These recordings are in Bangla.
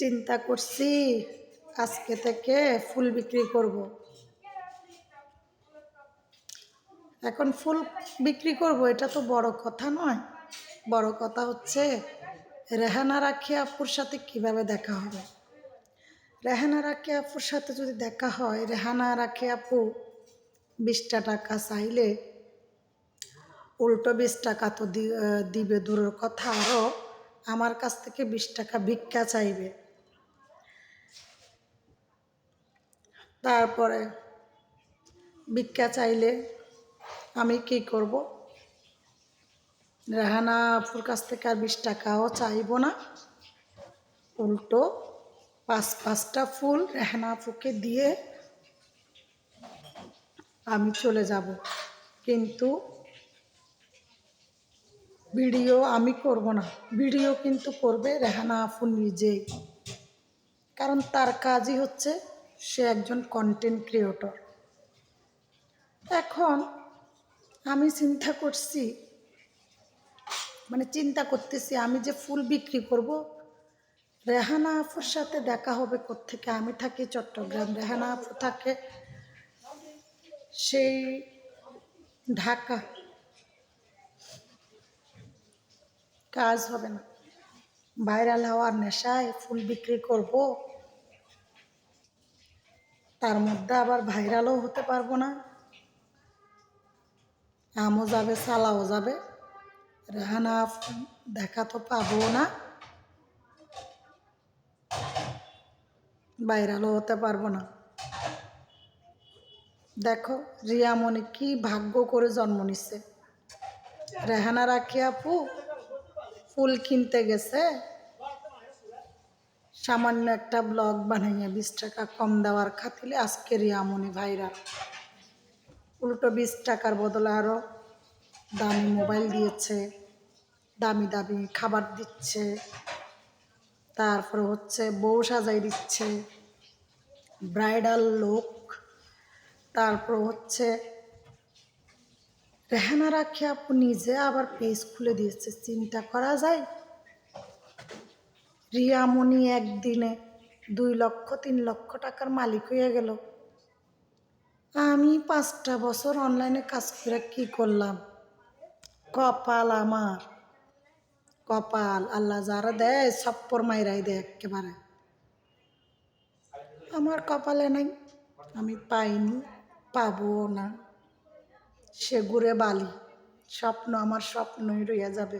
চিন্তা করছি, আজকে থেকে ফুল বিক্রি করব। এখন ফুল বিক্রি করব, এটা তো বড় কথা নয়। বড় কথা হচ্ছে, রেহানা রাখি আপুর সাথে কীভাবে দেখা হবে? রেহানা রাখি আপুর সাথে যদি দেখা হয়, রেহানা রাখি আপু বিশটা টাকা চাইলে উল্টো বিশ টাকা তো দিবে, দূরের কথা। আরও আমার কাছ থেকে বিশ টাকা ভিক্ষা চাইবে। তারপরে ভিক্ষা চাইলে আমি কি করব? রেহানা আপুর কাছ থেকে আর বিশ টাকাও চাইব না। উল্টো পাঁচ, পাঁচটা ফুল রেহানা আপুকে দিয়ে আমি চলে যাব। কিন্তু ভিডিও আমি করব না। ভিডিও কিন্তু করবে রেহানা আপু নিজেই কারণ তার কাজই হচ্ছে সে একজন কন্টেন্ট ক্রিয়েটর এখন আমি চিন্তা করছি মানে চিন্তা করতেছি আমি যে ফুল বিক্রি করব, রেহানা আপুর সাথে দেখা হবে কোত্থেকে? আমি থাকি চট্টগ্রাম। রেহানা আপু থাকে সেই ঢাকা। কাজ হবে না। ভাইরাল হওয়ার নেশায় ফুল বিক্রি করব। তার মধ্যে আবার ভাইরালও হতে পারব না। আমও যাবে, সালাও যাবে। রেহানা দেখা তো পাবো না। ভাইরালও হতে পারব না। দেখো, রিয়ামণি কি ভাগ্য করে জন্ম নিচ্ছে রেহানা রাখি আপু, ফুল কিনতে গেছে। সামান্য একটা ব্লগ বানাইয়ে বিশ টাকা কম দেওয়ার খাতিলে আজকে রিয়ামণি ভাইরাল। উল্টো বিশ টাকার বদলে আরও দামি মোবাইল দিয়েছে, দামি দামি খাবার দিচ্ছে, তারপরে হচ্ছে বউ সাজাই দিচ্ছে, ব্রাইডাল লোক, তারপর হচ্ছে রেহানা রাখি আপু নিজে আবার পেজ খুলে দিয়েছে, চিন্তা করা যায়? রিয়ামণি একদিনে দুই লক্ষ, তিন লক্ষ টাকার মালিক হয়ে গেল। আমি পাঁচটা বছর অনলাইনে কাজ করে কি করলাম? কপাল আমার। কপাল, আল্লাহ যারা দেয় সপ্পর মাইরাই দেয় একেবারে। আমার কপালে নাই, আমি পাইনি পাবো না। সে ঘুরে বালি, স্বপ্ন আমার স্বপ্নই রইয়া যাবে।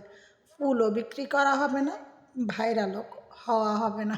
ফুলও বিক্রি করা হবে না ভাইরালও হওয়া হবে না।